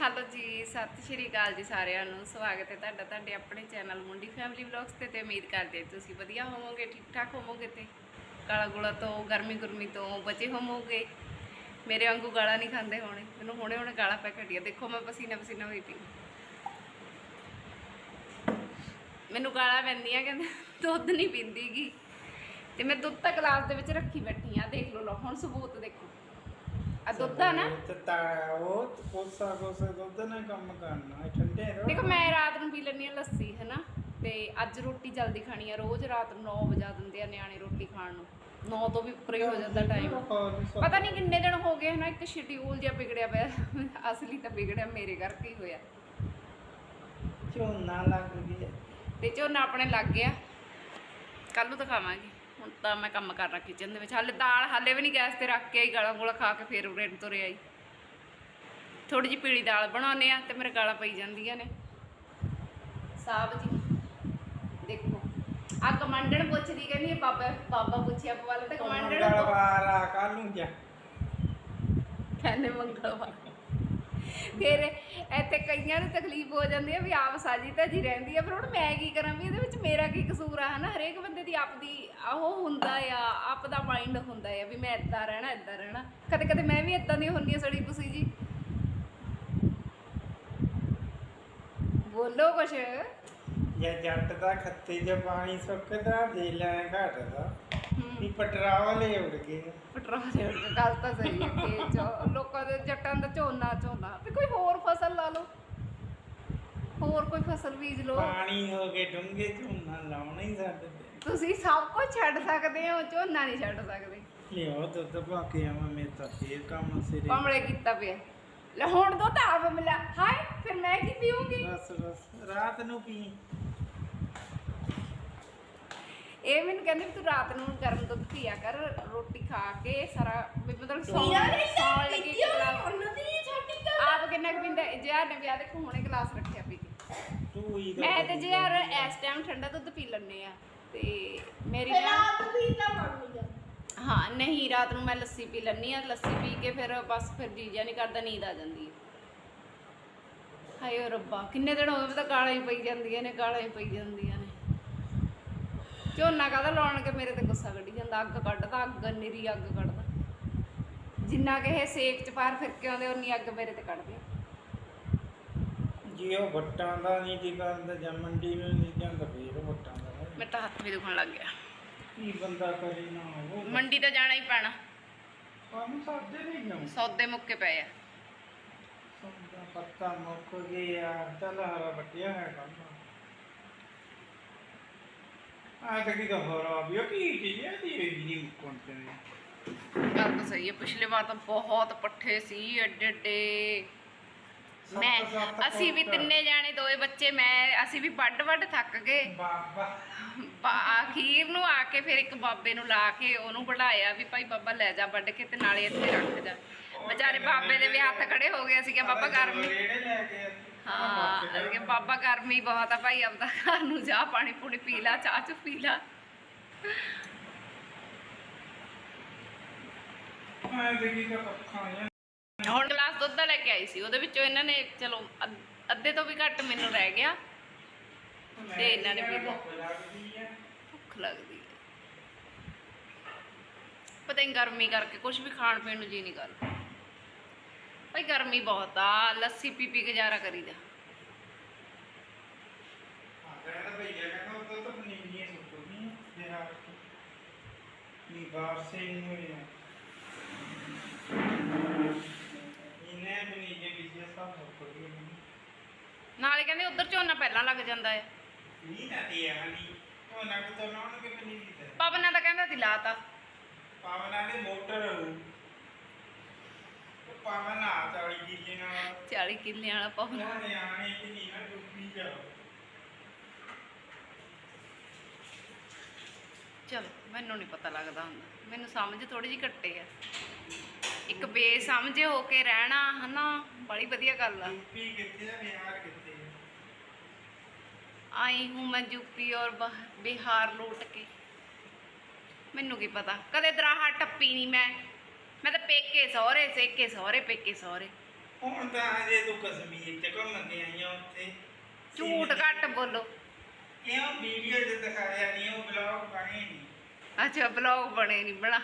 Hello ਜੀ, ਸਤਿ ਸ਼੍ਰੀ ਅਕਾਲ ਜੀ ਸਾਰਿਆਂ ਨੂੰ। ਸਵਾਗਤ ਹੈ ਤੁਹਾਡਾ ਤੁਹਾਡੇ ਆਪਣੇ ਚੈਨਲ ਮੁੰਡੀ ਫੈਮਿਲੀ ਵਲੌਗਸ ਤੇ ਤੇ ਉਮੀਦ ਕਰਦੇ ਤੁਸੀਂ ਵਧੀਆ ਹੋਵੋਗੇ ਠੀਕ ਠਾਕ ਹੋਵੋਗੇ ਤੇ। ਕਾਲਾ ਗੁਲਾ ਤੋਂ, ਗਰਮੀ ਗੁਰਮੀ ਤੋਂ ਬਚੇ ਹੋਵੋਗੇ। ਮੇਰੇ ਵਾਂਗੂ ਗਾਲਾ ਨਹੀਂ ਖਾਂਦੇ ਹੋਣੇ। ਮੈਨੂੰ ਹੁਣੇ ਹੁਣੇ ਗਾਲਾ ਪੈ ਘਟੀਆਂ। ਦੇਖੋ ਮੈਂ ਪਸੀਨਾ ਪਸੀਨਾ ਹੋਈ ਪਈ। ਮੈਨੂੰ ਗਾਲਾਂ ਪੈਂਦੀਆਂ, ਕਹਿੰਦੇ ਦੁੱਧ ਨਹੀਂ ਪੀਂਦੀਗੀ। ਤੇ ਮੈਂ ਦੁੱਧ ਤਾਂ ਗਲਾਸ ਦੇ ਵਿੱਚ ਰੱਖੀ ਬੈਠੀ ਆ ਦੇਖ ਲਓ ਲਓ, ਹੁਣ ਸਬੂਤ ਦੇਖੋ। ਆ ਦੁੱਧ ਆ ਨਾ ਤੇ ਤਾਂ ਉਹ ਕੋਸਾ ਕੋਸਾ ਦੁੱਧ ਨਾਲ ਕੰਮ ਕਰਨਾ ਇਹ ਠੰਡੇ ਰੋ ਦੇਖੋ ਮੈਂ ਰਾਤ ਨੂੰ ਪੀ ਲੈਂਦੀ ਹਾਂ ਲੱਸੀ ਹੈ ਨਾ ਤੇ ਅੱਜ ਰੋਟੀ ਜਲਦੀ ਖਾਣੀ ਆ ਰੋਜ਼ ਰਾਤ ਨੂੰ 9 ਵਜਾ ਦਿੰਦੇ ਆ ਨਿਆਣੇ ਰੋਟੀ ਖਾਣ ਨੂੰ। 9 ਤੋਂ ਵੀ ਉੱਪਰ ਹੀ ਹੋ ਜਾਂਦਾ ਟਾਈਮ ਪਤਾ ਨਹੀਂ ਕਿੰਨੇ ਦਿਨ ਹੋ ਗਏ ਹਨਾ? ਇੱਕ ਸ਼ਡਿਊਲ ਜਿਹਾ ਵਿਗੜਿਆ ਪਿਆ ਅਸਲੀ ਤਾਂ ਵਿਗੜਿਆ ਮੇਰੇ ਕਰਕੇ ਹੀ ਹੋਇਆ। ਝੋਨਾ ਲੱਗ ਗਿਆ। ਤੇ ਝੋਨਾ ਆਪਣੇ ਲੱਗ ਗਿਆ। ਕੱਲ ਨੂੰ ਦਿਖਾਵਾਂਗੇ। ਤਾਂ ਮੈਂ ਕੰਮ ਕਰ ਰਾਂ ਕਿਚਨ ਦੇ ਵਿੱਚ। ਹਾਲੇ ਦਾਲ ਹਾਲੇ ਵੀ ਨਹੀਂ ਗੈਸ ਤੇ ਰੱਖ ਕੇ ਆਈ ਗਾਲਾਂ ਗੋਲਾ ਖਾ ਕੇ ਫੇਰ ਉਰੇ ਨੂੰ ਤੁਰੇ ਆਈ। ਥੋੜੀ ਜਿਹੀ ਪੀਲੀ ਦਾਲ ਬਣਾਉਨੇ ਆ ਤੇ ਮੇਰੇ ਗਾਲਾਂ ਪਈ ਜਾਂਦੀਆਂ ਨੇ। ਸਾਬ ਜੀ ਦੇਖੋ। ਆ ਕਮਾਂਡਣ ਪੁੱਛਦੀ ਕਹਿੰਦੀ ਬਾਬਾ ਬਾਬਾ ਪੁੱਛਿਆ ਪਵਾਲੇ ਤੇ ਕਮਾਂਡਣ ਮੰਗਲਵਾਰ ਆ ਕੱਲ ਨੂੰ ਜਾ। ਕਹਿੰਦੇ ਮੰਗਲਵਾਰ। ਫਿਰ ਇੱਥੇ ਕਈਆਂ ਨੂੰ ਤਕਲੀਫ ਹੋ ਜਾਂਦੀ ਹੈ ਵੀ ਆਪ ਸਾਜੀ ਤਾਂ ਜੀ ਰਹਿੰਦੀ ਹੈ, ਪਰ ਹੁਣ ਮੈਂ ਕੀ ਕਰਾਂ ਵੀ ਇਹਦੇ ਵਿੱਚ ਮੇਰਾ ਕੀ ਕਸੂਰ ਆ, ਹਨਾ? ਹਰੇਕ ਬੰਦੇ ਦੀ ਆਪਦੀ ਉਹ ਹੁੰਦਾ ਆ, ਆਪ ਦਾ ਮਾਈਂਡ ਹੁੰਦਾ ਆ ਵੀ ਮੈਂ ਇੱਦਾਂ ਰਹਿਣਾ ਇੱਦਾਂ ਰਹਿਣਾ। ਕਦੇ ਕਦੇ ਮੈਂ ਵੀ ਇੱਦਾਂ ਦੀ ਹੁੰਦੀ ਆ ਸੜੀ ਪੁਸੀ ਜੀ। ਬੋਲੋ ਕੁਛ। ਜੇ ਜੱਟ ਦਾ ਖੱਤੇ 'ਚ ਪਾਣੀ ਸੁੱਕਦਾ ਦੇ ਘਟਦਾ। ਵੀ ਪਟਰਾਵਲੇ ਉੱਡ ਗਏ। ਪੈਟਰੋਲ ਦੇ ਗੱਲ ਤਾਂ ਸਹੀ ਹੈ ਕਿ ਜੋ ਲੋਕਾਂ ਦੇ ਜੱਟਾਂ ਦਾ ਝੋਨਾ ਝੋਨਾ ਵੀ ਕੋਈ ਹੋਰ ਫਸਲ ਲਾ ਲਓ। ਹੋਰ ਕੋਈ ਫਸਲ ਬੀਜ ਲਓ। ਪਾਣੀ ਹੋ ਗਏ ਡੂੰਘੇ ਝੋਨਾ ਲਾਉਣਾ ਹੀ ਸਾਡੇ ਤੇ। ਤੁਸੀਂ ਸਭ ਕੁਝ ਛੱਡ ਸਕਦੇ ਹੋ ਝੋਨਾ ਨਹੀਂ ਛੱਡ ਸਕਦੇ। ਲਿਓ ਦੁੱਧ ਪਾ ਕੇ ਆਵਾਂ ਮੇਰੇ ਤਾਂ ਫੇਰ ਕੰਮ ਸਿਰੇ ਕਮਲੇ ਕੀਤਾ ਪਿਆ। ਲੈ ਹੁਣ ਦੋ ਤਾਂ ਆਪ ਮਿਲਿਆ ਹਾਏ ਫਿਰ ਮੈਂ ਕੀ ਪੀਉਂਗੀ ਬਸ ਬਸ ਰਾਤ ਨੂੰ ਪੀ। ਇਹ ਮੈਨੂੰ ਕਹਿੰਦੇ ਵੀ ਤੂੰ ਰਾਤ ਨੂੰ ਗਰਮ ਦੁੱਧ ਪੀਆ ਕਰ ਰੋਟੀ ਖਾ ਕੇ ਸਾਰਾ ਵੀ ਮਤਲਬ ਸੌਣ ਸੌਣ ਲੱਗੀ ਗਲਾਸ। ਆਪ ਕਿੰਨਾ ਕੁ ਪੀਂਦਾ? ਜਿਆ ਨੇ ਵਿਆਹ ਦੇ ਹੁਣੇ ਗਲਾਸ ਰੱਖਿਆ ਪੀ ਕੇ ਤੂੰ ਹੀ ਮੈਂ ਤੇ ਜੇ ਯਾਰ ਇਸ ਟਾਈਮ ਠੰਡਾ ਦੁੱਧ ਪੀ ਲੈਂਦੇ ਆ ਤੇ ਮੇਰੀ ਨਾ ਹਾਂ ਨਹੀਂ ਰਾਤ ਨੂੰ ਮੈਂ ਲੱਸੀ ਪੀ ਲੈਂਦੀ ਆ ਲੱਸੀ ਪੀ ਕੇ ਫਿਰ ਬਸ ਫਿਰ ਜੀ ਜਿਹਾ ਨਹੀਂ ਕਰਦਾ ਨੀਂਦ ਆ ਜਾਂਦੀ ਹੈ ਹਾਏ ਓ ਰੱਬਾ ਕਿੰਨੇ ਦਿਨ ਹੋ ਗਏ ਤਾਂ ਗਾਲਾਂ ਹੀ ਪਈ ਜਾਂਦੀਆਂ ਨੇ ਗਾਲਾਂ ਹੀ ਪਈ ਜਾਂਦੀਆਂ। ਝੋਨਾ ਕਾਹਦਾ ਲਾਉਣ ਕੇ ਮੇਰੇ ਤੇ ਗੁੱਸਾ ਕੱਢੀ ਜਾਂਦਾ ਅੱਗ ਕੱਢਦਾ ਅੱਗ ਨਿਰੀ ਅੱਗ ਕੱਢਦਾ। ਜਿੰਨਾ ਕਿ ਇਹ ਸੇਕ ਚ ਪਾਰ ਫਿਰ ਕੇ ਆਉਂਦੇ ਉਨੀ ਅੱਗ ਮੇਰੇ ਤੇ ਕੱਢਦੇ। ਜੇ ਉਹ ਵੱਟਾਂ ਦਾ ਨਹੀਂ ਦੀ ਗੱਲ ਜਾਂ ਮੰਡੀ ਨੂੰ ਨਹੀਂ ਜਾਂਦਾ ਫੇਰ ਵੱਟਾਂ ਦਾ ਹੈ। ਮੇਰੇ ਤਾਂ ਹੱਥ ਵੀ ਦੁਖਣ ਲੱਗ ਗਿਆ। ਕੀ ਬੰਦਾ ਕਰੇ ਨਾ ਉਹ ਮੰਡੀ ਤਾਂ ਜਾਣਾ ਹੀ ਪੈਣਾ। ਕੰਮ ਸਾਡੇ ਨਹੀਂ ਨਾ ਸੌਦੇ ਮੁੱਕੇ ਪਏ ਆ। ਸੌਦਾ ਪੱਤਾ ਮੁੱਕ ਗਿਆ ਚੱਲ ਹਰਾ ਵੱਟਿਆ ਹੈ ਕੰਮ। ਉਹ ਕੀ ਚੀਜ਼ ਹੈ ਦੀ ਵੀ ਨਹੀਂ ਮੁੱਕਣ ਤੇ। ਗੱਲ ਤਾਂ ਸਹੀ ਹੈ ਪਿਛਲੇ ਵਾਰ ਤਾਂ ਬਹੁਤ ਪੱਠੇ ਸੀ ਐਡੇ ਐਡੇ। ਮੈਂ ਅਸੀਂ ਵੀ। ਤਿੰਨੇ ਜਾਣੇ ਦੋਏ ਬੱਚੇ ਮੈਂ ਅਸੀਂ ਵੀ ਵੱਡ ਵੱਡ ਥੱਕ ਗਏ। ਬਾਬਾ। ਆਖੀਰ ਨੂੰ ਆ ਕੇ ਫਿਰ ਇੱਕ ਬਾਬੇ ਨੂੰ ਲਾ ਕੇ ਉਹਨੂੰ ਬੁਲਾਇਆ ਵੀ ਭਾਈ ਬਾਬਾ ਲੈ ਜਾ ਵੱਢ ਕੇ ਤੇ ਨਾਲੇ ਇੱਥੇ ਰੱਖ ਜਾ। ਵਿਚਾਰੇ ਬਾਬੇ ਦੇ ਵੀ ਹੱਥ ਖੜੇ ਹੋ ਗਏ ਸੀਗੇ ਬਾਬਾ ਗਰਮੀ ਰੇੜੇ ਲੈ ਕੇ ਹਾਂ ਅਗੇ ਬਾਬਾ ਗਰਮੀ ਬਹੁਤ ਆ ਭਾਈ ਆਪਦਾ ਘਰ ਨੂੰ ਜਾ ਪਾਣੀ ਪੂਣੀ ਪੀ ਲਾ ਚਾਹ ਚੁ ਪੀ ਲਾ। ਮੈਂ ਦੇਖੀ ਤਾਂ ਪੱਖਾਂ ਆ। ਹੁਣ ਗਲਾਸ ਦੁੱਧ ਦਾ ਲੈ ਕੇ ਆਈ ਸੀ ਉਹਦੇ ਵਿੱਚੋਂ ਇਹਨਾਂ ਨੇ ਚਲੋ ਅੱਧ- ਅੱਧੇ ਤੋਂ ਵੀ ਘੱਟ ਮੈਨੂੰ ਰਹਿ ਗਿਆ। ਤੇ ਇਹਨਾਂ ਨੇ ਪੀ ਲਿਆ। ਭੁੱਖ ਲੱਗਦੀ ਹੈ ਭੁੱਖ ਲੱਗਦੀ ਹੈ ਪਤਾ ਨਹੀਂ ਗਰਮੀ ਕਰਕੇ ਕੁਝ ਵੀ ਖਾਣ ਪੀਣ ਨੂੰ ਜੀ ਨਹੀਂ ਕਰਦਾ। ਭਾਈ ਗਰਮੀ ਬਹੁਤ ਆ ਲੱਸੀ ਪੀ ਪੀ ਗੁਜ਼ਾਰਾ ਕਰੀਦਾ। ਕਹਿੰਦਾ ਭਈਆ ਉਹ ਤਾਂ ਪਨੀਰੀਆਂ ਤੇ ਨੀ ਇਹਨੇ ਪਨੀਰੀਆਂ ਸਭ ਨਾਲੇ ਕਹਿੰਦੇ ਉਧਰ ਝੋਨਾ ਪਹਿਲਾਂ ਲੱਗ ਜਾਂਦਾ ਹੈ। ਨਹੀਂ ਨਾ ਤੇ ਆ ਨਹੀਂ ਉਹ ਨਾ ਕਿ ਤੋਂ ਲਾਉਣ ਕੇ ਪਨੀਰੀ ਤੇ ਪਵਨਾ ਤਾਂ ਕਹਿੰਦਾ ਸੀ ਲਾਤਾ। ਪਾਵਨਾ ਦੇ ਮੋਟਰ ਹੋਊ ਪਾਵਨ ਆ ਕਿੱਲੇ ਵਾਲਾ ਪਾਵਨ ਚਲ ਮੈਨੂੰ ਨਹੀਂ ਪਤਾ ਲੱਗਦਾ ਹੁੰਦਾ। ਮੈਨੂੰ ਸਮਝ ਥੋੜੀ ਜਿਹੀ ਘੱਟੇ ਆ। ਇੱਕ ਬੇਸਮਝ ਹੋ ਕੇ ਰਹਿਣਾ ਹਨਾ? ਬੜੀ ਵਧੀਆ ਗੱਲ ਆ। ਆਈ ਹੂੰ ਮੈਂ ਯੂਪੀ ਔਰ ਬਿਹਾਰ ਲੋਟ ਕੇ। ਮੈਨੂੰ ਕੀ ਪਤਾ? ਕਦੇ ਦਰਾਹਾ ਟੱਪੀ ਨਹੀਂ ਮੈਂ। ਮੈਂ ਤਾਂ ਪੇਕੇ ਸਹੁਰੇ ਸੇਕੇ ਸਹੁਰੇ ਪੇਕੇ ਸਹੁਰੇ। ਹੁਣ ਤਾਂ ਹਜੇ ਤੂੰ ਕਸ਼ਮੀਰ ਚ ਘੁੰਮ ਕੇ ਆਈ ਆ ਉੱਥੇ। ਝੂਠ ਘੱਟ ਬੋਲੋ। ਕਿਉਂ ਵੀਡੀਓ ਤੇ ਦਿਖਾਇਆ ਨਹੀਂ ਉਹ ਬਲੌਗ ਬਣੇ ਨਹੀਂ ਅੱਛਾ ਬਲੌਗ ਬਣੇ ਨਹੀਂ ਬਣਾ।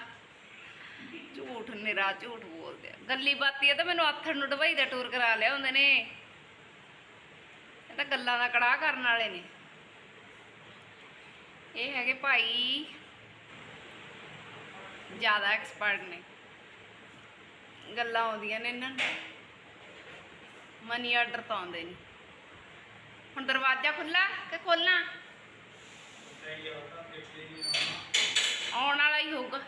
ਝੂਠ ਨਿਰਾ ਝੂਠ ਬੋਲਦੇ ਆ। ਗੱਲੀ ਬਾਤੀ ਆ ਤਾਂ ਮੈਨੂੰ ਆਥਣ ਨੂੰ ਡਬਈ ਦਾ ਟੂਰ ਕਰਾ ਲਿਆ ਹੁੰਦੇ ਨੇ। ਇਹ ਤਾਂ ਗੱਲਾਂ ਦਾ ਕੜਾਹ ਕਰਨ ਵਾਲੇ ਨੇ। ਇਹ ਹੈਗੇ ਭਾਈ ਜ਼ਿਆਦਾ ਐਕਸਪਰਟ ਨੇ। ਗੱਲਾਂ ਆਉਂਦੀਆਂ ਨੇ ਇਹਨਾਂ ਨੂੰ। ਮਨੀ ਆਰਡਰ ਤਾਂ ਆਉਂਦੇ ਨੇ। ਹੁਣ ਦਰਵਾਜ਼ਾ ਖੁੱਲਾ ਕਿ ਖੋਲਾਂ ਆਉਣ ਵਾਲਾ ਹੀ ਹੋਊਗਾ।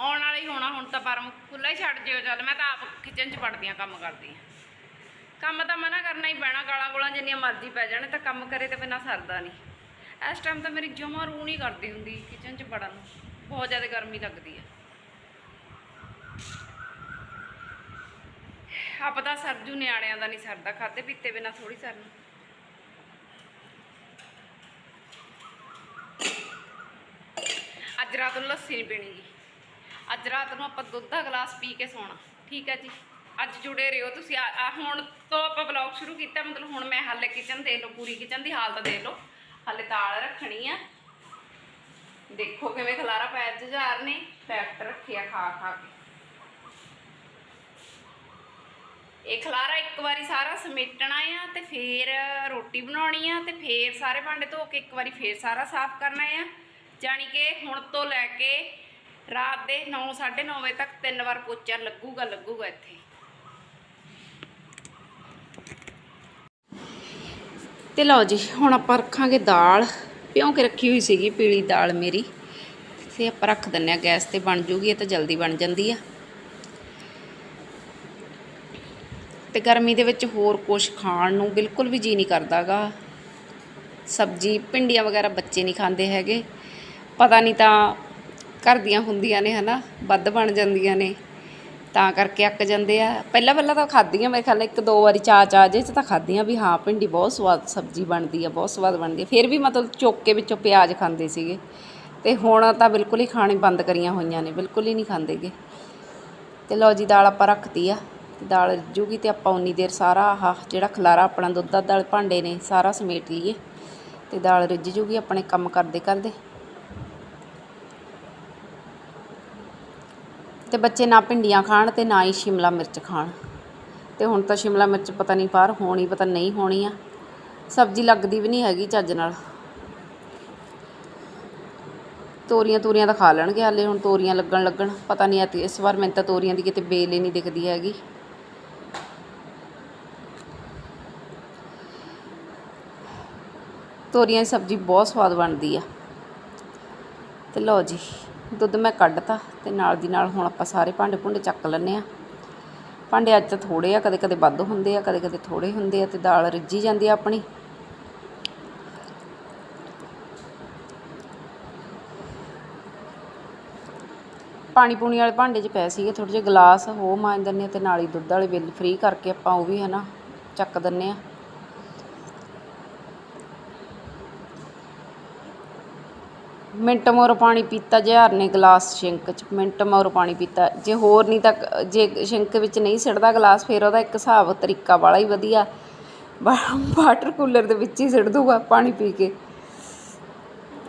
ਆਉਣ ਵਾਲਾ ਹੀ ਹੋਣਾ, ਹੁਣ ਤਾਂ ਪਰਮ ਖੁੱਲਾ ਹੀ ਛੱਡ ਜਿਓ ਚੱਲ। ਮੈਂ ਤਾਂ ਆਪ ਕਿਚਨ 'ਚ ਵੜਦੀ ਹਾਂ, ਕੰਮ ਕਰਦੀ ਹਾਂ। ਕੰਮ ਤਾਂ ਮਨਾ ਕਰਨਾ ਹੀ ਪੈਣਾ, ਗਾਲਾਂ ਗੋਲਾਂ ਜਿੰਨੀਆਂ ਮਰਜ਼ੀ ਪੈ ਜਾਣ ਤਾਂ ਕੰਮ ਕਰੇ ਤੇ ਬਿਨਾਂ ਸਰਦਾ ਨਹੀਂ। ਇਸ ਟਾਈਮ ਤਾਂ ਮੇਰੀ ਜਮਾ ਰੂਹ ਨਹੀਂ ਕਰਦੀ ਹੁੰਦੀ ਕਿਚਨ 'ਚ ਵੜਨ ਨੂੰ। ਬਹੁਤ ਜ਼ਿਆਦਾ ਗਰਮੀ ਲੱਗਦੀ ਹੈ। ਆਪ ਤਾਂ ਸਰਜੂ ਨਿਆਣਿਆਂ ਦਾ ਨਹੀਂ ਸਰਦਾ ਖਾਦੇ ਪੀਤੇ ਬਿਨਾਂ ਥੋੜੀ ਸਰਨਾ। ਅੱਜ ਰਾਤ ਨੂੰ ਲੱਸੀ ਨਹੀਂ ਪੀਣੀ ਗੀ ਅੱਜ ਰਾਤ ਨੂੰ ਆਪਾਂ ਦੁੱਧ ਦਾ ਗਲਾਸ ਪੀ ਕੇ ਸੌਣਾ, ਠੀਕ ਹੈ ਜੀ। ਅੱਜ ਜੁੜੇ ਰਹੋ ਤੁਸੀਂ। ਆ- ਹੁਣ ਤੋਂ ਆਪਾਂ ਵਲੌਗ ਸ਼ੁਰੂ ਕੀਤਾ, ਮਤਲਬ ਹੁਣ ਮੈਂ ਹਾਲੇ ਕਿਚਨ ਦੇ ਲਓ, ਪੂਰੀ ਕਿਚਨ ਦੀ ਹਾਲਤ ਦੇ ਲਓ। ਹਾਲੇ ਦਾਲ ਰੱਖਣੀ ਆ। ਦੇਖੋ ਕਿਵੇਂ ਖਲਾਰਾ ਪੈ ਜੁਝਾਰ ਨੇ ਫੈਕਟ ਰੱਖਿਆ ਖਾ ਖਾ ਕੇ। ਇਹ ਖਲਾਰਾ ਇੱਕ ਵਾਰੀ ਸਾਰਾ ਸਮੇਟਣਾ ਆ ਤੇ ਫੇਰ ਰੋਟੀ ਬਣਾਉਣੀ ਆ ਤੇ ਫੇਰ ਸਾਰੇ ਭਾਂਡੇ ਧੋ ਕੇ ਇੱਕ ਵਾਰੀ ਫੇਰ ਸਾਰਾ ਸਾਫ਼ ਕਰਨਾ ਆ। ਜਾਣੀ ਕਿ ਹੁਣ ਤੋਂ ਲੈ ਕੇ ਰਾਤ ਦੇ 9 9:30 ਵਜੇ ਤੱਕ ਤਿੰਨ ਵਾਰ ਪੋਚਾ ਲੱਗੂਗਾ ਲੱਗੂਗਾ ਇੱਥੇ। ਤੇ ਲਓ ਜੀ, ਹੁਣ ਆਪਾਂ ਰੱਖਾਂਗੇ ਦਾਲ। ਭਿਉਂ ਕੇ ਰੱਖੀ ਹੋਈ ਸੀਗੀ ਪੀਲੀ ਦਾਲ ਮੇਰੀ। ਤੇ ਆਪਾਂ ਰੱਖ ਦਿੰਨੇ ਆ, ਗੈਸ ਤੇ ਬਣ ਜੂਗੀ, ਇਹ ਤਾਂ ਜਲਦੀ ਬਣ ਜਾਂਦੀ ਆ। ਤੇ ਗਰਮੀ ਦੇ ਵਿੱਚ ਹੋਰ ਕੁਝ ਖਾਣ ਨੂੰ ਬਿਲਕੁਲ ਵੀ ਜੀ ਨਹੀਂ ਕਰਦਾਗਾ। ਸਬਜ਼ੀ, ਭਿੰਡੀਆਂ ਵਗੈਰਾ ਬੱਚੇ ਨਹੀਂ ਖਾਂਦੇ ਹੈਗੇ। ਪਤਾ ਨਹੀਂ ਤਾਂ ਘਰ ਦੀਆਂ ਹੁੰਦੀਆਂ ਨੇ, ਹਨਾ, ਵੱਧ ਬਣ ਜਾਂਦੀਆਂ ਨੇ। ਤਾਂ ਕਰਕੇ ਅੱਕ ਜਾਂਦੇ ਆ। ਪਹਿਲਾਂ ਪਹਿਲਾਂ ਤਾਂ ਖਾਧੀਆਂ, ਮੇਰੇ ਖਿਆਲ ਨਾਲ ਇੱਕ ਦੋ ਵਾਰੀ ਚਾ ਚਾ ਜੇ ਚ ਤਾਂ ਖਾਧੀਆਂ ਵੀ, ਹਾਂ, ਭਿੰਡੀ ਬਹੁਤ ਸਵਾਦ ਸਬਜ਼ੀ ਬਣਦੀ ਆ, ਬਹੁਤ ਸਵਾਦ ਬਣਦੀ ਆ। ਫਿਰ ਵੀ ਮਤਲਬ ਚੁੱਕ ਵਿੱਚੋਂ ਪਿਆਜ਼ ਖਾਂਦੇ ਸੀਗੇ। ਤੇ ਹੁਣ ਤਾਂ ਬਿਲਕੁਲ ਹੀ ਖਾਣੇ ਬੰਦ ਕਰੀਆਂ ਹੋਈਆਂ ਨੇ, ਬਿਲਕੁਲ ਹੀ ਨਹੀਂ ਖਾਂਦੇਗੇ ਤੇ ਲਓ ਜੀ, ਦਾਲ ਆਪਾਂ ਰੱਖਤੀ ਆ। ਤੇ ਦਾਲ ਰਿੱਝੂਗੀ ਤੇ ਆਪਾਂ ਉਨੀ ਦੇਰ ਸਾਰਾ ਆਹ ਜਿਹੜਾ ਖਲਾਰਾ ਆਪਣਾ ਦੁੱਧ ਦਾ ਦਾਲ ਭਾਂਡੇ ਨੇ ਸਾਰਾ ਸਮੇਟ ਲਈਏ ਤੇ ਦਾਲ ਰਿੱਝ ਜੂਗੀ ਆਪਣੇ ਕੰਮ ਕਰਦੇ ਕਰਦੇ। ਤੇ ਬੱਚੇ ਨਾ ਭਿੰਡੀਆਂ ਖਾਣ ਤੇ ਨਾ ਹੀ ਸ਼ਿਮਲਾ ਮਿਰਚ ਖਾਣ। ਤੇ ਹੁਣ ਤਾਂ ਸ਼ਿਮਲਾ ਮਿਰਚ ਪਤਾ ਨਹੀਂ ਬਾਹਰ ਹੋਣੀ, ਪਤਾ ਨਹੀਂ ਹੋਣੀ ਆ। ਸਬਜ਼ੀ ਲੱਗਦੀ ਵੀ ਨਹੀਂ ਹੈਗੀ ਚੱਜ ਨਾਲ। ਤੋਰੀਆਂ ਤੋਰੀਆਂ ਤਾਂ ਖਾ ਲੈਣਗੇ ਹਾਲੇ ਹੁਣ, ਤੋਰੀਆਂ ਲੱਗਣ ਲੱਗਣ, ਪਤਾ ਨਹੀਂ ਐਤੀ, ਇਸ ਵਾਰ ਮੈਨੂੰ ਤਾਂ ਤੋਰੀਆਂ ਦੀ ਕਿਤੇ ਬੇਲ ਹੀ ਨਹੀਂ ਦਿਖਦੀ ਹੈਗੀ। ਤੋਰੀਆਂ ਦੀ ਸਬਜ਼ੀ ਬਹੁਤ ਸਵਾਦ ਬਣਦੀ ਆ। ਤੇ ਲਓ ਜੀ, ਦੁੱਧ ਮੈਂ ਕੱਢਤਾ ਤੇ ਨਾਲ ਦੀ ਨਾਲ ਹੁਣ ਆਪਾਂ ਸਾਰੇ ਭਾਂਡੇ ਭੁੰਡੇ ਚੱਕ ਲੈਂਦੇ ਆ। ਭਾਂਡੇ ਅੱਜ ਤਾਂ ਥੋੜੇ ਆ ਕਦੇ ਕਦੇ ਵੱਧ ਹੁੰਦੇ ਆ ਕਦੇ ਕਦੇ ਥੋੜੇ ਹੁੰਦੇ ਆ ਤੇ ਦਾਲ ਰਿੱਝੀ ਜਾਂਦੀ ਆ ਆਪਣੀ। ਪਾਣੀ ਪੂਣੀ ਵਾਲੇ ਭਾਂਡੇ 'ਚ ਪਏ ਸੀਗੇ ਥੋੜੇ ਜਿਹੇ ਗਲਾਸ, ਉਹ ਮਾਂਜ ਦਿੰਦੇ ਆ ਤੇ ਨਾਲ ਹੀ ਦੁੱਧ ਵਾਲੇ ਬਿੱਲ ਫ੍ਰੀ ਕਰਕੇ ਆਪਾਂ ਉਹ ਵੀ ਹਨਾ ਚੱਕ ਦਿੰਨੇ ਆ। ਮਿੰਟ ਮੋਰ ਪਾਣੀ ਪੀਤਾ ਜਿਹਾਰ ਨੇ ਗਲਾਸ ਸ਼ਿੰਕ ਚ, ਮਿੰਟ ਮੋਰ ਪਾਣੀ ਪੀਤਾ। ਜੇ ਹੋਰ ਨਹੀਂ ਤਾਂ ਜੇ ਸ਼ਿੰਕ ਵਿੱਚ ਨਹੀਂ ਸਿੱਟਦਾ ਗਲਾਸ, ਫਿਰ ਉਹਦਾ ਇੱਕ ਹਿਸਾਬ ਤਰੀਕਾ ਵਾਲਾ ਹੀ ਵਧੀਆ। ਵਾ- ਵਾਟਰ ਕੂਲਰ ਦੇ ਵਿੱਚ ਹੀ ਸਿੱਟ ਦੂਗਾ ਪਾਣੀ ਪੀ ਕੇ।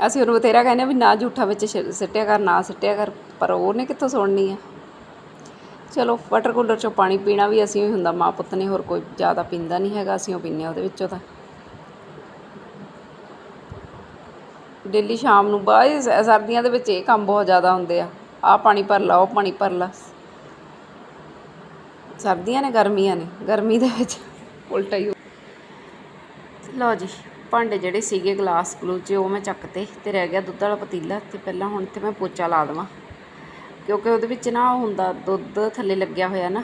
ਅਸੀਂ ਉਹਨੂੰ ਬਥੇਰਾ ਕਹਿੰਦੇ ਆ ਵੀ ਨਾ ਝੂਠਾ ਵਿੱਚ ਸਿ- ਸਿੱਟਿਆ ਕਰ, ਨਾ ਸਿੱਟਿਆ ਕਰ, ਪਰ ਉਹਨੇ ਕਿੱਥੋਂ ਸੁਣਨੀ ਆ? ਚਲੋ, ਵਾਟਰ ਕੂਲਰ ਚੋਂ ਪਾਣੀ ਪੀਣਾ ਵੀ ਅਸੀਂ ਹੀ ਹੁੰਦਾ, ਮਾਂ ਪੁੱਤ ਨੇ ਹੋਰ ਕੋਈ ਜ਼ਿਆਦਾ ਪੀਂਦਾ ਨਹੀਂ ਹੈਗਾ, ਅਸੀਂ ਉਹ ਪੀਂਦੇ ਹਾਂ ਉਹਦੇ ਵਿੱਚੋਂ ਤਾਂ। ਡੇਲੀ ਸ਼ਾਮ ਨੂੰ ਬਾਹਰ ਸ- ਸਰਦੀਆਂ ਦੇ ਵਿੱਚ ਇਹ ਕੰਮ ਬਹੁਤ ਜ਼ਿਆਦਾ ਹੁੰਦੇ ਆ। ਆਹ ਪਾਣੀ ਭਰ ਲਾ, ਉਹ ਪਾਣੀ ਭਰ ਲਾ। ਸਰਦੀਆਂ ਨੇ, ਗਰਮੀਆਂ ਨੇ। ਗਰਮੀ ਦੇ ਵਿੱਚ ਉਲਟਾ ਹੀ ਲਓ ਜੀ, ਭਾਂਡੇ ਜਿਹੜੇ ਸੀਗੇ ਗਲਾਸ ਗਲੂਚੇ, ਉਹ ਮੈਂ ਚੱਕਤੇ ਤੇ ਰਹਿ ਗਿਆ ਦੁੱਧ ਵਾਲਾ ਪਤੀਲਾ, ਤੇ ਪਹਿਲਾਂ ਹੁਣ ਤੇ ਮੈਂ ਪੋਚਾ ਲਾ ਦੇਵਾਂ। ਕਿਉਂਕਿ ਉਹਦੇ ਵਿੱਚ ਨਾ ਉਹ ਹੁੰਦਾ, ਦੁੱਧ ਥੱਲੇ ਲੱਗਿਆ ਹੋਇਆ ਨਾ,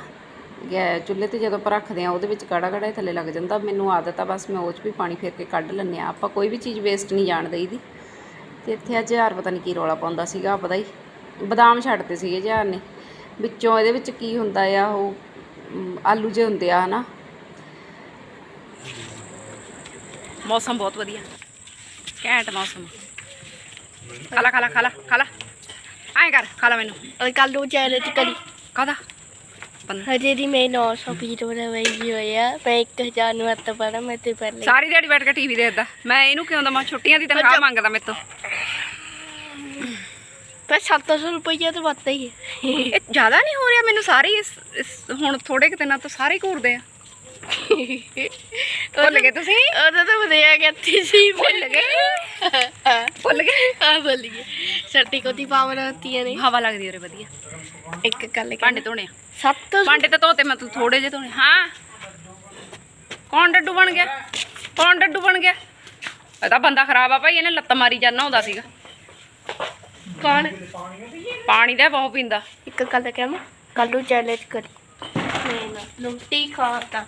ਗੈ, ਚੁੱਲ੍ਹੇ ਤੇ ਜਦੋਂ ਆਪਾਂ ਰੱਖਦੇ ਆ ਉਹਦੇ ਵਿੱਚ ਕੜਾ ਕੜਾ ਹੀ ਥੱਲੇ ਲੱਗ ਜਾਂਦਾ। ਮੈਨੂੰ ਆਦਤ ਆ, ਬਸ ਮੈਂ ਉਹ 'ਚ ਵੀ ਪਾਣੀ ਫੇਰ ਕੇ ਕੱਢ ਲੈਂਦੇ ਆ ਆਪਾਂ ਕੋਈ ਵੀ ਚੀਜ਼ ਵੇਸਟ ਨਹੀਂ ਜਾਣ ਦੇਈਦੀ। ਤੇ ਇੱਥੇ ਅੱਜ ਯਾਰ ਪਤਾ ਨਹੀਂ ਕੀ ਰੌਲਾ ਪਾਉਂਦਾ ਸੀਗਾ ਪਤਾ ਹੀ। ਬਦਾਮ ਛੱਡਦੇ ਸੀਗੇ ਯਾਰ ਨੇ। ਵਿੱਚੋਂ ਇਹਦੇ ਵਿੱਚ ਕੀ ਹੁੰਦਾ ਆ ਉਹ ਆਲੂ ਜੇ ਹੁੰਦੇ ਆ ਹਨਾ। ਮੌਸਮ ਬਹੁਤ ਵਧੀਆ। ਘੈਂਟ ਮੌਸਮ। ਖਾਲਾ ਖਾਲਾ ਖਾਲਾ ਖਾਲਾ। ਐਂ ਕਰ ਖਾਲਾ ਮੈਨੂੰ। ਕੱਲ ਨੂੰ ਚੈਲੇ ਚ ਕਰੀ ਕਾਦਾ ਹਜੇ ਦੀ ਮੈਂ 900 ਵੀਡੀਓ ਬਣਾਈ ਹੋਇਆ ਮੈਂ 1000 ਨੂੰ ਹੱਥ ਪਾਣਾ ਮੈਂ ਤੇ ਪਹਿਲੇ ਸਾਰੀ ਦਿਹਾੜੀ ਬੈਠ ਕੇ ਟੀਵੀ ਦੇਖਦਾ। ਮੈਂ ਇਹਨੂੰ ਕਿਉਂ ਦਵਾਂ? ਛੁੱਟੀਆਂ ਦੀ ਤਨਖਾਹ ਮੰਗਦਾ ਮੇਰੇ ਤੋਂ। ਪਰ 700 ਰੁਪਏ ਤਾਂ ਵੱਧ ਹੀ ਹੈ। ਇਹ ਜ਼ਿਆਦਾ ਨਹੀਂ ਹੋ ਰਿਹਾ ਮੈਨੂੰ ਸਾਰੇ ਹੀ ਇਸ- ਇਸ- ਹੁਣ ਥੋੜੇ ਕਿ ਦਿਨਾਂ ਤੋਂ ਸਾਰੇ ਹੀ ਘੂਰਦੇ ਆ। ਭੁੱਲ ਗਏ ਤੁਸੀਂ? ਉਹਦਾ ਤਾਂ ਵਧੀਆ ਕਹਿੰਦੀ ਸੀ। ਭੁੱਲ ਗਏ? ਭੁੱਲ ਗਏ? ਆ ਭੁੱਲ ਗਏ ਸਾਡੀ ਕੋਤੀ ਪਾਵਨ ਹੁੰਦੀਆਂ ਨੇ। ਹਵਾ ਲੱਗਦੀ ਉਰੇ ਵਧੀਆ। ਇੱਕ ਗੱਲ ਭਾਂਡੇ ਧੋਣੇ ਆ। 700 ਭਾਂਡੇ ਤਾਂ ਧੋਤੇ ਮੈਂ ਤੂੰ ਥੋੜੇ ਜਿਹੇ ਧੋਣੇ। ਹਾਂ। ਕੌਣ ਡੱਡੂ ਬਣ ਗਿਆ? ਕੌਣ ਡੱਡੂ ਬਣ ਗਿਆ? ਇਹ ਤਾਂ ਬੰਦਾ ਖਰਾਬ ਆ ਭਾਈ ਇਹਨੇ ਲੱਤ ਮਾਰੀ ਜਾਣਾ ਹੁੰਦਾ ਸੀਗਾ। ਕੌਣ ਪਾਣੀ ਦਾ ਬਹੁਤ ਪੀਂਦਾ। ਇੱਕ ਗੱਲ ਕਹਿਮਾ ਕੱਲ ਨੂੰ ਚੈਲੰਜ ਕਰੀ ਨਹੀਂ ਨਾ ਰੋਟੀ ਖਾਤਾ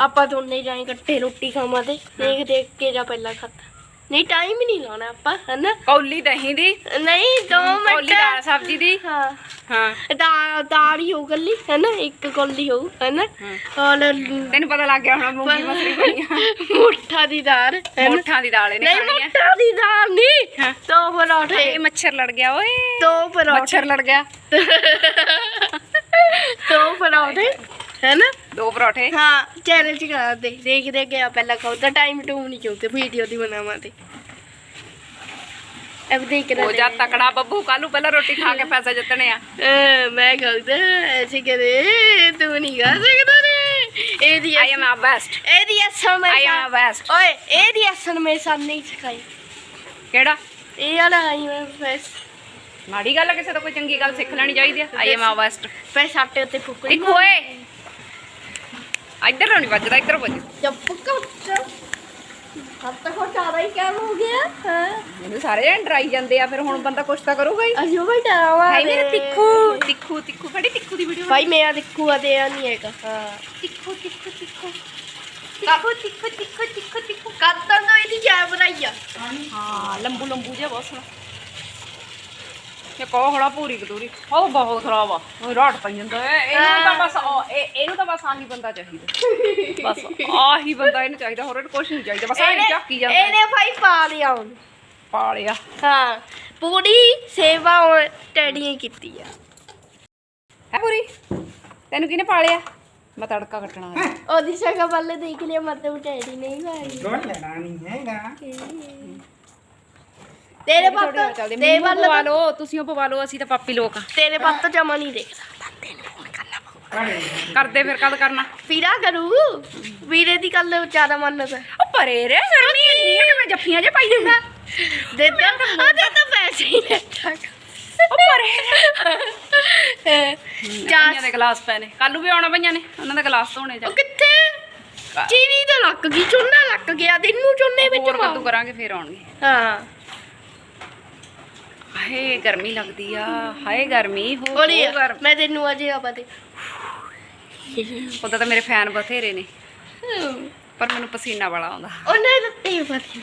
ਆਪਾਂ ਦੋਨੇ ਜਾਈ ਇਕੱਠੇ ਰੋਟੀ ਖਾਵਾਂਗੇ ਦੇਖ ਦੇਖ ਕੇ ਜਾ ਪਹਿਲਾਂ ਖਾਤਾ ਨਹੀਂ ਟਾਈਮ ਹੀ ਨਹੀਂ ਲਾਉਣਾ ਆਪਾਂ ਹਨਾ? ਕੌਲੀ ਦਹੀਂ ਦੀ। ਨਹੀਂ ਦੋ ਕੌਲੀ ਮਿੰਟ। ਦਾਲ ਸਬਜ਼ੀ ਦੀ। ਹਾਂ। ਹਾਂ। ਦਾ ਦਾਲ ਹੀ ਹੋ ਗੱਲੀ ਹੈਨਾ? ਇੱਕ ਕੋਲੀ ਹੋ ਹੈਨਾ? ਔਰ ਤੈਨੂੰ ਪਤਾ ਲੱਗ ਗਿਆ ਹੁਣ ਮੂੰਗੀ ਮਸਰੀ ਬਣੀ ਮੁੱਠਾ ਦੀ ਦਾਲ ਮੋਠਾਂ ਦੀ ਦਾਲ ਇਹਨੇ ਨਹੀਂ ਖਾਣੀ ਆ। ਮੁੱਠਾ ਦੀ ਦਾਲ ਹਾਂ। ਪਰੌਠੇ। ਇਹ ਮੱਛਰ ਲੜ ਗਿਆ ਓਏ। ਦੋ ਪਰੌਠੇ। ਮੱਛਰ ਲੜ ਗਿਆ। ਦੋ ਪਰੌਠੇ ਹੈਨਾ? ਦੋ ਪਰੌਠੇ। ਹਾਂ ਚੈਲੰਜ ਕਰਦੇ ਦੇਖਦੇ ਗਿਆ ਪਹਿਲਾਂ ਤਾਂ ਟਾਈਮ ਟੂ ਨਹੀਂ ਕਿਉਂਕਿ ਵੀਡੀਓ ਦੀ ਬਣਾਵਾਂ ਤੇ। ਅਬ ਦੇਖ ਹੋ ਜਾ ਤਕੜਾ ਬੱਬੂ ਕੱਲ ਨੂੰ ਪਹਿਲਾਂ ਰੋਟੀ ਖਾ ਕੇ ਪੈਸਾ ਜਿੱਤਣੇ ਆ। ਅਹ, ਮੈਂ ਖਾਉਂਦਾ ਐਸੇ ਕਰੇ ਤੂੰ ਨਹੀਂ ਖਾ ਸਕਦਾ ਨੇ। ਇਹਦੀ ਆਈ ਐਮ ਆ ਬੈਸਟ ਇਹਦੀ ਅਸਲ ਮੈਂ ਆਈ ਐਮ ਆ ਬੈਸਟ ਓਏ ਇਹਦੀ ਅਸਲ ਮੈਂ ਸਾਨ ਨਹੀਂ ਸਿਖਾਈ। ਕਿਹੜਾ? ਇਹ ਵਾਲਾ ਆਈ ਮੈਂ ਫੈਸ ਮਾੜੀ ਗੱਲ ਆ ਕਿਸੇ ਤੋਂ ਕੋਈ ਚੰਗੀ ਗੱਲ ਸਿੱਖ ਲੈਣੀ ਚਾਹੀਦੀ ਆ। ਆਈ ਐਮ ਆ ਬੈਸਟ ਫੈਸ ਸਾਡੇ ਉੱਤੇ ਫੁਕਰੀ ਇੱਕ ਓਏ। ਇੱਧਰ ਨਹੀਂ ਵੱਜਦਾ ਇੱਧਰ ਵੱਜ। ਚੁੱਪ ਕਰ ਹੱਥ ਤੱਕ ਜ਼ਿਆਦਾ ਹੀ ਕੰਮ ਹੋ ਗਿਆ ਹਾਂ। ਮੈਨੂੰ ਸਾਰੇ ਜਣ ਡਰਾਈ ਜਾਂਦੇ ਆ ਫਿਰ ਹੁਣ ਬੰਦਾ ਕੁਛ ਤਾਂ ਕਰੂਗਾ ਹੀ। ਅਜੋ ਬੇਟਾ ਆਵਾ ਹਾਈ ਮੇਰੇ ਤਿੱਖੂ ਤਿੱਖੂ ਤਿੱਖੂ। ਫੜੀ ਤਿੱਖੂ ਦੀ ਵੀਡੀਓ ਭਾਈ ਮੇਰਾ ਦੇਖੂ ਆ ਤੇ ਆ ਨਹੀਂ ਹੈਗਾ। ਹਾਂ। ਤਿੱਖੂ ਤਿੱਖੂ ਤਿੱਖੂ। ਤਿੱਖੂ ਤਿੱਖੂ ਤਿੱਖੂ ਤਿੱਖੂ ਤਿੱਖੂ ਕਾਤਾਂ ਤੋਂ ਇਹਦੀ ਜੈ ਬਣਾਈ ਆ ਹਾਂ ਲੰਬੂ ਲੰਬੂ ਜਿਹਾ ਬਹੁਤ ਸੋਹਣਾ ਇਹ ਕੋ ਹੜਾ ਪੂਰੀ ਕਤੂਰੀ ਉਹ ਬਹੁਤ ਖਰਾਬ ਆ ਉਹ ਰਾਟ ਪਈ ਜਾਂਦਾ ਏ ਇਹਨੂੰ ਤਾਂ ਬਸ ਉਹ- ਇਹ- ਇਹਨੂੰ ਤਾਂ ਬਸ ਆਹੀ ਬੰਦਾ ਚਾਹੀਦਾ ਬਸ ਆਹੀ ਬੰਦਾ ਇਹਨੂੰ ਚਾਹੀਦਾ ਹੋਰ ਇਹਨੂੰ ਕੁਝ ਨਹੀਂ ਚਾਹੀਦਾ ਬਸ ਆਹੀ ਝਾਕੀ ਜਾਂਦਾ ਇਹਨੇ ਭਾਈ ਪਾ ਲਿਆ। ਹੁਣ ਪਾਲਿਆ ਹਾਂ ਪੂਰੀ ਸੇਵਾ ਉਹ ਟੈਡੀ ਨੇ ਕੀਤੀ ਆ ਹੈ ਪੂਰੀ? ਤੈਨੂੰ ਕਿਹਨੇ ਪਾਲਿਆ मैं तड़का कटना है और दिशा का पल्ले देख लिया मतलब टैडी नहीं भाई डोंट लगानी हैगा ਤੇਰੇ ਪਾਪ ਤੋਂ ਵੱਲ ਪਵਾ ਲਓ ਤੁਸੀਂ ਉਹ ਪਵਾ ਲਓ ਅਸੀਂ ਤਾਂ ਪਾਪੀ ਲੋਕ ਆ। ਤੇਰੇ ਪਾਪ ਜਮਾ ਨਹੀਂ ਦੇਖਦਾ। ਤੰਦੇ ਨੂੰ ਫੋਨ ਕਰਨਾ ਪਊਗਾ ਕਰਦੇ ਫਿਰ ਕੱਲ ਕਰਨਾ। ਵੀਰਾ ਕਰੂ? ਵੀਰੇ ਦੀ ਕੱਲ ਜ਼ਿਆਦਾ ਮੰਨਤ ਹੈ ਉਹ ਪਰੇ ਰੇ ਗਰਮੀ। ਮੈਂ ਜੱਫੀਆਂ ਜੇ ਪਾਈ ਦਿੰਦਾ। ਦੇ ਦੇ ਤਾਂ ਪੈਸੇ ਹੀ ਨਹੀਂ ਟੱਕ ਉਹ ਪਰੇ ਚਾਰ ਚਾਹ ਦੇ ਗਲਾਸ ਪਏ ਨੇ। ਕੱਲ ਨੂੰ ਵੀ ਆਉਣਾ ਪਈਆਂ ਨੇ। ਉਹਨਾਂ ਦਾ ਗਲਾਸ ਧੋਣੇ ਜਾ ਉਹ ਕਿੱਥੇ? ਚੀਨੀ ਤਾਂ ਲੱਗ ਗਈ ਚੁੰਨਾ ਲੱਗ ਗਿਆ। ਦਿਨ ਨੂੰ ਚੁੰਨੇ ਵਿੱਚ ਹੋਰ ਪਾ ਕੱਦੂ ਕਰਾਂਗੇ ਫਿਰ ਆਉਣਗੇ। ਹਾਂ। ਹਾਏ ਗਰਮੀ ਲੱਗਦੀ ਆ। ਹਾਏ ਗਰਮੀ। ਹੋ ਹੋਲੀ ਹੋ ਗਰਮ। ਮੈਂ ਤੈਨੂੰ ਅਜੇ ਆਵਾ ਦੇ ਉਦਾਂ ਤਾਂ ਮੇਰੇ ਫੈਨ ਬਥੇਰੇ ਨੇ। ਪਰ ਮੈਨੂੰ ਪਸੀਨਾ ਬੜਾ ਆਉਂਦਾ। ਉਹਨੇ ਦਿੱਤੇ ਪਤੀ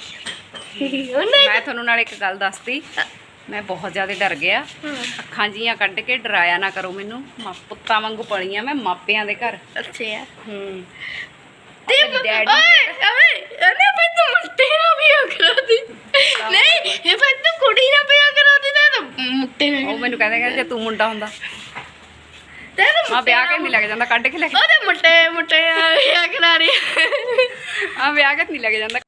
ਉਹਨੇ ਮੈਂ ਤੁਹਾਨੂੰ ਨਾਲ ਇੱਕ ਗੱਲ ਦੱਸਤੀ। ਮੈਂ ਬਹੁਤ ਜ਼ਿਆਦਾ ਡਰ ਗਿਆ। ਅੱਖਾਂ ਜੀਆਂ ਕੱਢ ਕੇ ਡਰਾਇਆ ਨਾ ਕਰੋ ਮੈਨੂੰ। ਮਾ ਪੁੱਤਾਂ ਵਾਂਗੂ ਪਲੀਆਂ ਮੈਂ ਮਾਪਿਆਂ ਦੇ ਘਰ। ਅੱਛਾ ਹੂੰ ਤੇ ਆਪਣੇ ਡੈਡੀ ਓਏ ਓਏ ਉਹਨੇ ਫਿਰ ਤੂੰ ਮੁੱਟੇ ਨਾ ਪਿਆ ਕਰੋ ਦੀ ਨਹੀਂ ਇਹ ਫਿਰ ਤੂੰ ਕੁੜੀ ਨਾ ਪਿਆ ਕਰੋ ਦੀ ਤਾਂ ਮੁੱਟੇ ਨਾ। ਉਹ ਮੈਨੂੰ ਕਹਿੰਦੇ ਕਿ ਤੂੰ ਮੁੰਡਾ ਹੁੰਦਾ। ਤੇ ਮਾਂ ਵਿਆਹ ਕੇ ਨਹੀਂ ਲੱਗ ਜਾਂਦਾ ਕੱਢ ਕੇ ਲੈ ਉਹਦੇ ਮੁੱਟੇ ਮੁੱਟੇ ਆ ਕਰਾ ਰਹੀ। ਆ ਵਿਆਹ ਕੇ ਨਹੀਂ ਲੱਗ ਜਾਂਦਾ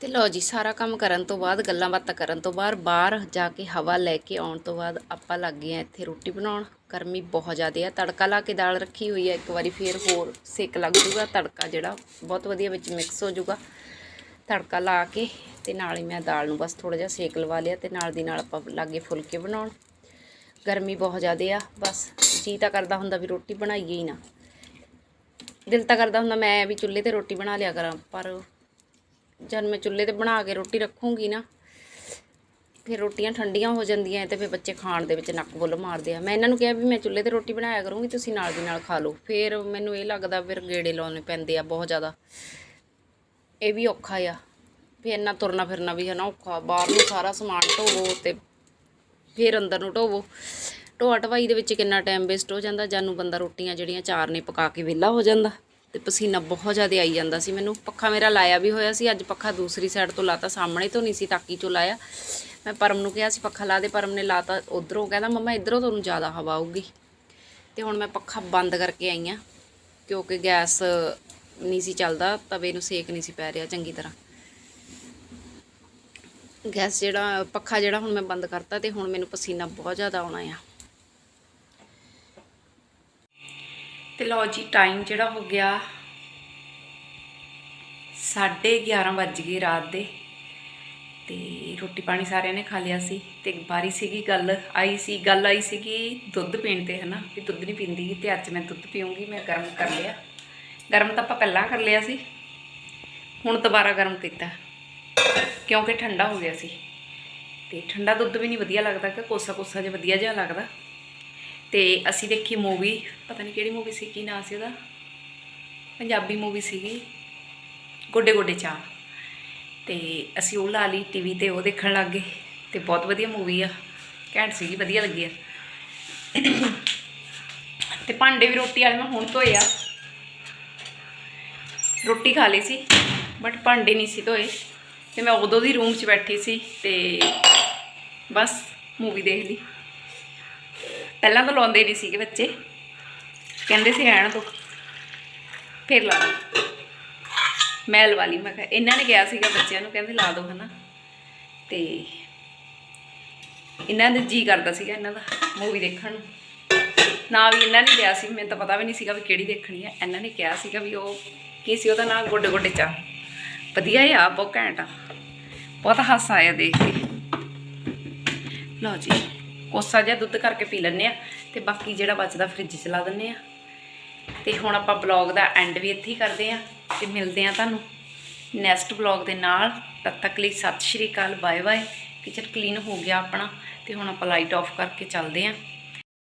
ਤੇ ਲਓ ਜੀ, ਸਾਰਾ ਕੰਮ ਕਰਨ ਤੋਂ ਬਾਅਦ, ਗੱਲਾਂ ਬਾਤਾਂ ਕਰਨ ਤੋਂ ਬਾਅਦ, ਬਾਹਰ ਜਾ ਕੇ ਹਵਾ ਲੈ ਕੇ ਆਉਣ ਤੋਂ ਬਾਅਦ ਆਪਾਂ ਲੱਗ ਗਏ ਆ ਇੱਥੇ ਰੋਟੀ ਬਣਾਉਣ। ਗਰਮੀ ਬਹੁਤ ਜ਼ਿਆਦਾ ਆ। ਤੜਕਾ ਲਾ ਕੇ ਦਾਲ ਰੱਖੀ ਹੋਈ ਆ, ਇੱਕ ਵਾਰੀ ਫੇਰ ਹੋਰ ਸੇਕ ਲੱਗ ਜੂਗਾ ਤੜਕਾ ਜਿਹੜਾ ਬਹੁਤ ਵਧੀਆ ਵਿੱਚ ਮਿਕਸ ਹੋ ਜੂਗਾ ਤੜਕਾ ਲਾ ਕੇ ਤੇ ਨਾਲ ਹੀ ਮੈਂ ਦਾਲ ਨੂੰ ਬਸ ਥੋੜਾ ਜਿਹਾ ਸੇਕ ਲਵਾ ਲਿਆ ਤੇ ਨਾਲ ਦੀ ਨਾਲ ਆਪਾਂ ਲਾਗੇ ਫੁਲਕੇ ਬਣਾਉਣ। ਗਰਮੀ ਬਹੁਤ ਜ਼ਿਆਦਾ ਆ। ਬਸ ਜੀ ਤਾਂ ਕਰਦਾ ਹੁੰਦਾ ਵੀ ਰੋਟੀ ਬਣਾਈਏ ਹੀ ਨਾ। ਦਿਲ ਤਾਂ ਕਰਦਾ ਹੁੰਦਾ ਮੈਂ ਵੀ ਚੁੱਲ੍ਹੇ ਤੇ ਰੋਟੀ ਬਣਾ ਲਿਆ ਕਰਾਂ, ਪਰ ਜਦ ਮੈਂ ਚੁੱਲ੍ਹੇ ਤੇ ਬਣਾ ਕੇ ਰੋਟੀ ਰੱਖੂੰਗੀ ਨਾ, ਫਿਰ ਰੋਟੀਆਂ ਠੰਡੀਆਂ ਹੋ ਜਾਂਦੀਆਂ ਤੇ ਫਿਰ ਬੱਚੇ ਖਾਣ ਦੇ ਵਿੱਚ ਨੱਕ ਬੁੱਲ ਮਾਰਦੇ ਆ। ਮੈਂ ਇਹਨਾਂ ਨੂੰ ਕਿਹਾ ਵੀ ਮੈਂ ਚੁੱਲ੍ਹੇ ਤੇ ਰੋਟੀ ਬਣਾਇਆ ਕਰੂੰਗੀ, ਤੁਸੀਂ ਨਾਲ ਦੀ ਨਾਲ ਖਾ ਲਓ। ਫਿਰ ਮੈਨੂੰ ਇਹ ਲੱਗਦਾ ਫਿਰ ਗੇੜੇ ਲਾਉਣੇ ਪੈਂਦੇ ਆ ਬਹੁਤ ਜ਼ਿਆਦਾ। ਇਹ ਵੀ ਔਖਾ ਆ। ਫਿਰ ਇੰਨਾ ਤੁਰਨਾ ਫਿਰਨਾ ਵੀ ਹੈ ਨਾ ਔਖਾ। ਬਾਹਰ ਨੂੰ ਸਾਰਾ ਸਮਾਨ ਢੋਵੋ ਤੇ ਫਿਰ ਅੰਦਰ ਨੂੰ ਢੋਵੋ। ਢੋਆ ਢਵਾਈ ਦੇ ਵਿੱਚ ਕਿੰਨਾ ਟਾਈਮ ਵੇਸਟ ਹੋ ਜਾਂਦਾ, ਜਾਨੂੰ ਬੰਦਾ ਰੋਟੀਆਂ ਜਿਹੜੀਆਂ ਚਾਰ ਨੇ ਪਕਾ ਕੇ ਵਿਹਲਾ ਹੋ ਜਾਂਦਾ। ਤੇ ਪਸੀਨਾ ਬਹੁਤ ਜ਼ਿਆਦਾ ਆਈ ਜਾਂਦਾ ਸੀ। ਮੈਨੂੰ ਪੱਖਾ ਮੇਰਾ ਲਾਇਆ ਵੀ ਹੋਇਆ ਸੀ। ਅੱਜ ਪੱਖਾ ਦੂਸਰੀ ਸਾਈਡ ਤੋਂ ਲਾਤਾ, ਸਾਹਮਣੇ ਤੋਂ ਨਹੀਂ ਸੀ, ਤਾਕੀ ਚੋਂ ਲਾਇਆ। ਮੈਂ ਪਰਮ ਨੂੰ ਕਿਹਾ ਸੀ, ਪੱਖਾ ਲਾ ਦੇ। ਪਰਮ ਨੇ ਲਾਤਾ ਉਧਰੋਂ। ਕਹਿੰਦਾ, ਮੰਮਾ, ਇਧਰੋਂ ਤੁਹਾਨੂੰ ਜ਼ਿਆਦਾ ਹਵਾ ਆਊਗੀ। ਤੇ ਹੁਣ ਮੈਂ ਪੱਖਾ ਬੰਦ ਕਰਕੇ ਆਈ ਆ, ਕਿਉਂਕਿ ਗੈਸ ਨਹੀਂ ਸੀ ਚੱਲਦਾ, ਤਵੇ ਨੂੰ ਸੇਕ ਨਹੀਂ ਸੀ ਪੈ ਰਿਹਾ ਚੰਗੀ ਤਰ੍ਹਾਂ। ਗੈਸ ਜਿਹੜਾ, ਪੱਖਾ ਜਿਹੜਾ ਹੁਣ ਮੈਂ ਬੰਦ ਕਰਤਾ ਤੇ ਹੁਣ ਮੈਨੂੰ ਪਸੀਨਾ ਬਹੁਤ ਜ਼ਿਆਦਾ ਆਉਣਾ ਆ। ਤੇ ਲਓ ਜੀ ਟਾਈਮ ਜਿਹੜਾ ਹੋ ਗਿਆ 11:30 ਵੱਜ ਗਏ ਰਾਤ ਦੇ। ਤੇ ਰੋਟੀ ਪਾਣੀ ਸਾਰਿਆਂ ਨੇ ਖਾ ਲਿਆ ਸੀ ਤੇ ਬਾਰੀ ਸੀਗੀ ਗੱਲ, ਆਈ ਸੀ, ਗੱਲ ਆਈ ਸੀਗੀ ਦੁੱਧ ਪੀਣ ਤੇ, ਹਨਾ? ਵੀ ਦੁੱਧ ਨਹੀਂ ਪੀਂਦੀ, ਤੇ ਅੱਜ ਮੈਂ ਦੁੱਧ ਪੀਉਂਗੀ ਮੈਂ ਗਰਮ ਕਰ ਲਿਆ। ਗਰਮ ਤਾਂ ਆਪਾਂ ਪਹਿਲਾਂ ਕਰ ਲਿਆ ਸੀ, ਹੁਣ ਦੁਬਾਰਾ ਗਰਮ ਕੀਤਾ, ਕਿਉਂਕਿ ਠੰਡਾ ਹੋ ਗਿਆ ਸੀ। ਤੇ ਠੰਡਾ ਦੁੱਧ ਵੀ ਨਹੀਂ ਵਧੀਆ ਲੱਗਦਾ, ਕਿ ਕੋਸਾ ਕੋਸਾ ਜਿਹਾ ਵਧੀਆ ਜਿਹਾ ਲੱਗਦਾ। ਤੇ ਅਸੀਂ ਦੇਖੀ ਮੂਵੀ ਪਤਾ ਨਹੀਂ ਕਿਹੜੀ ਮੂਵੀ ਸੀ, ਕੀ ਨਾਂ ਸੀ ਉਹਦਾ? ਪੰਜਾਬੀ ਮੂਵੀ ਸੀਗੀ, ਗੋਡੇ ਗੋਡੇ ਚਾਹ। ਤੇ ਅਸੀਂ ਉਹ ਲਾ ਲਈ ਟੀਵੀ ਤੇ, ਉਹ ਦੇਖਣ ਲੱਗ ਗਏ, ਤੇ ਬਹੁਤ ਵਧੀਆ ਮੂਵੀ ਆ। ਘੈਂਟ ਸੀਗੀ, ਵਧੀਆ ਲੱਗੀ ਆ। ਤੇ ਭਾਂਡੇ ਵੀ ਰੋਟੀ ਵਾਲੇ ਮੈਂ ਹੁਣ ਧੋਏ ਆ। ਰੋਟੀ ਖਾ ਲਈ ਸੀ ਬਟ ਭਾਂਡੇ ਨਹੀਂ ਸੀ ਧੋਏ। ਤੇ ਮੈਂ ਉਦੋਂ ਦੀ ਰੂਮ 'ਚ ਬੈਠੀ ਸੀ, ਤੇ ਬਸ ਮੂਵੀ ਦੇਖ ਲਈ। ਪਹਿਲਾਂ ਤਾਂ ਲਾਉਂਦੇ ਨਹੀਂ ਸੀਗੇ ਬੱਚੇ। ਕਹਿੰਦੇ ਸੀ, ਰਹਿਣ ਦੋ। ਫਿਰ ਲਾ ਲਈ ਮੈਲ ਵਾਲੀ ਮੈਂ ਕਿਹਾ, ਇਹਨਾਂ ਨੇ ਕਿਹਾ ਸੀਗਾ ਬੱਚਿਆਂ ਨੂੰ, ਕਹਿੰਦੇ ਲਾ ਦਿਓ ਹਨਾ। ਤੇ ਇਹਨਾਂ ਦੇ ਜੀ ਕਰਦਾ ਸੀਗਾ ਇਹਨਾਂ ਦਾ ਮੂਵੀ ਦੇਖਣ ਨੂੰ। ਨਾ ਵੀ ਇਹਨਾਂ ਨੇ ਕਿਹਾ ਸੀ, ਮੈਨੂੰ ਤਾਂ ਪਤਾ ਵੀ ਨਹੀਂ ਸੀਗਾ ਵੀ ਕਿਹੜੀ ਦੇਖਣੀ ਹੈ ਇਹਨਾਂ ਨੇ ਕਿਹਾ ਸੀਗਾ ਵੀ ਉਹ ਕੀ ਸੀ ਉਹਦਾ ਨਾਮ ਗੋਡੇ ਗੋਡੇ ਚਾ। ਵਧੀਆ ਆ, ਬਹੁਤ ਘੈਂਟ ਆ। ਬਹੁਤ ਹਾਸਾ ਆਇਆ ਦੇਖ ਕੇ। ਲਓ ਜੀ। ਕੋਸਾ ਜਿਹਾ ਦੁੱਧ ਕਰਕੇ ਪੀ ਲੈਂਦੇ ਆ ਤੇ ਬਾਕੀ ਜਿਹੜਾ ਬਚਦਾ ਫ੍ਰਿਜ 'ਚ ਲਾ ਦਿੰਦੇ ਆ। ਤੇ ਹੁਣ ਆਪਾਂ ਬਲੌਗ ਦਾ ਐਂਡ ਵੀ ਇੱਥੇ ਹੀ ਕਰਦੇ ਆ ਤੇ ਮਿਲਦੇ ਆ ਤੁਹਾਨੂੰ ਨੈਕਸਟ ਬਲੌਗ ਦੇ ਨਾਲ। ਤਦ ਤੱਕ ਲਈ ਸਤਿ ਸ਼੍ਰੀ ਅਕਾਲ ਬਾਏ ਬਾਏ ਕਿਚਨ ਕਲੀਨ ਹੋ ਗਿਆ ਆਪਣਾ ਤੇ ਹੁਣ ਆਪਾਂ ਲਾਈਟ ਆਫ ਕਰਕੇ ਚੱਲਦੇ ਆ।